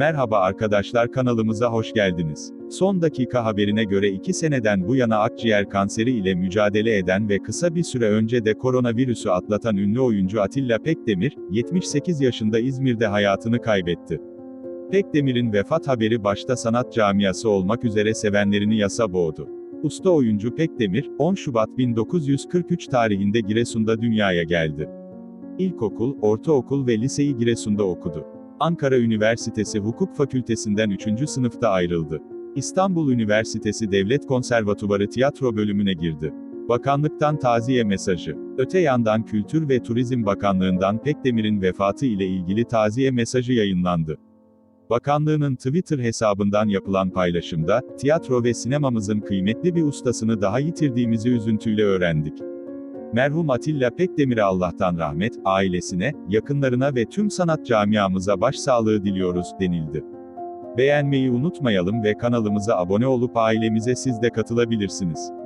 Merhaba arkadaşlar kanalımıza hoş geldiniz. Son dakika haberine göre 2 seneden bu yana akciğer kanseri ile mücadele eden ve kısa bir süre önce de koronavirüsü atlatan ünlü oyuncu Atilla Pekdemir, 78 yaşında İzmir'de hayatını kaybetti. Pekdemir'in vefat haberi başta sanat camiası olmak üzere sevenlerini yasa boğdu. Usta oyuncu Pekdemir, 10 Şubat 1943 tarihinde Giresun'da dünyaya geldi. İlkokul, ortaokul ve liseyi Giresun'da okudu. Ankara Üniversitesi Hukuk Fakültesinden 3. sınıfta ayrıldı. İstanbul Üniversitesi Devlet Konservatuvarı Tiyatro bölümüne girdi. Bakanlıktan taziye mesajı. Öte yandan Kültür ve Turizm Bakanlığından Pekdemir'in vefatı ile ilgili taziye mesajı yayınlandı. Bakanlığının Twitter hesabından yapılan paylaşımda, tiyatro ve sinemamızın kıymetli bir ustasını daha yitirdiğimizi üzüntüyle öğrendik. Merhum Atilla Pekdemir'e Allah'tan rahmet, ailesine, yakınlarına ve tüm sanat camiamıza başsağlığı diliyoruz, denildi. Beğenmeyi unutmayalım ve kanalımıza abone olup ailemize siz de katılabilirsiniz.